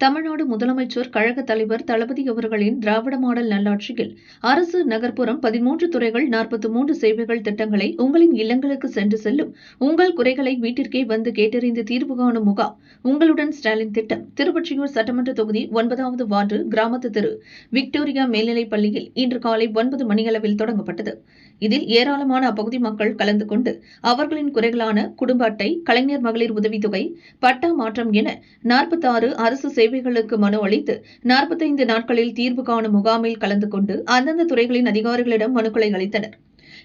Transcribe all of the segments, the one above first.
தமிழ்நாடு முதலமைச்சர் கழக தலைவர் தளபதி அவர்களின் திராவிட மாடல் நல்லாட்சியில் அரசு நகர்ப்புறம் பதிமூன்று துறைகள் நாற்பத்தி மூன்று சேவைகள் திட்டங்களை உங்களின் இல்லங்களுக்கு சென்று செல்லும் உங்கள் குறைகளை வீட்டிற்கே வந்து கேட்டறிந்து தீர்வு காணும் முகாம் உங்களுடன் ஸ்டாலின் திட்டம். திருவொற்றியூர் சட்டமன்ற தொகுதி ஒன்பதாவது வார்டு கிராமத்து திரு விக்டோரியா மேல்நிலைப் பள்ளியில் இன்று காலை ஒன்பது மணியளவில் தொடங்கப்பட்டது. இதில் ஏராளமான அப்பகுதி மக்கள் கலந்து கொண்டு அவர்களின் குறைகளான குடும்ப அட்டை கலைஞர் மகளிர் உதவித்தொகை பட்டா மாற்றம் என நாற்பத்தாறு அரசு சேவை சேவைகளுக்கு மனு அளித்து நாற்பத்தைந்து நாட்களில் தீர்வு காணும் முகாமில் கலந்து கொண்டு அந்தந்த துறைகளின் அதிகாரிகளிடம் மனுக்களை அளித்தனர்.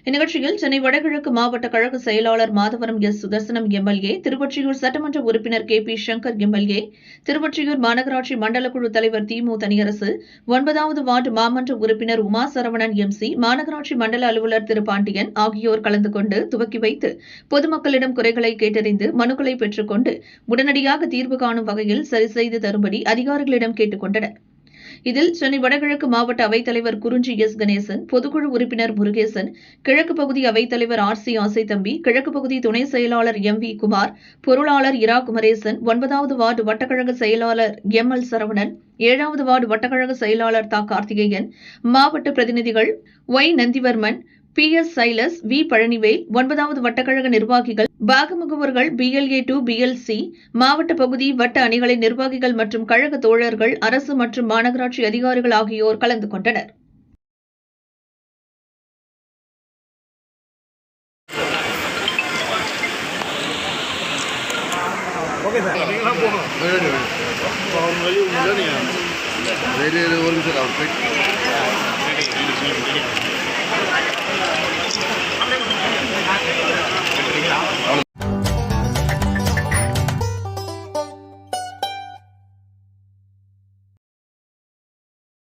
இந்நிகழ்ச்சியில் சென்னை வடகிழக்கு மாவட்ட கழக செயலாளர் மாதவரம் எஸ் சுதர்சனம் எம்எல்ஏ திருவொற்றியூர் சட்டமன்ற உறுப்பினர் K P Shankar MLA Thiruvottiyur மாநகராட்சி மண்டலக்குழு தலைவர் திமு தனியரசு ஒன்பதாவது வார்டு மாமன்ற உறுப்பினர் உமா சரவணன் எம்சி மாநகராட்சி மண்டல அலுவலர் திரு பாண்டியன் ஆகியோர் கலந்து கொண்டு துவக்கி வைத்து பொதுமக்களிடம் குறைகளை கேட்டறிந்து மனுக்களை பெற்றுக்கொண்டு உடனடியாக தீர்வு காணும் வகையில் சரி செய்து தரும்படி அதிகாரிகளிடம் கேட்டுக் கொண்டனர். இதில் சென்னை வடகிழக்கு மாவட்ட அவைத்தலைவர் குறிஞ்சி எஸ். கணேசன் பொதுக்குழு உறுப்பினர் முருகேசன் கிழக்கு பகுதி அவைத்தலைவர் ஆர். சி. ஆசைத்தம்பி கிழக்கு பகுதி துணை செயலாளர் எம். வி. குமார் பொருளாளர் இரா. குமரேசன் ஒன்பதாவது வார்டு வட்டக்கழக செயலாளர் எம். எல். சரவணன் ஏழாவது வார்டு வட்டக்கழக செயலாளர் தா. கார்த்திகேயன் மாவட்ட பிரதிநிதிகள் Y. Nandivarman P S Silas V Palanivel ஒன்பதாவது வட்டக்கழக நிர்வாகிகள் பாகமுகவர்கள் பிஎல்ஏ டு பிஎல்சி மாவட்ட பகுதி வட்ட அணிகளின் நிர்வாகிகள் மற்றும் கழக தோழர்கள் அரசு மற்றும் மாநகராட்சி அதிகாரிகள் ஆகியோர் கலந்து கொண்டனர். ஒரு நிமிஷம் அவர் போயிட்டு.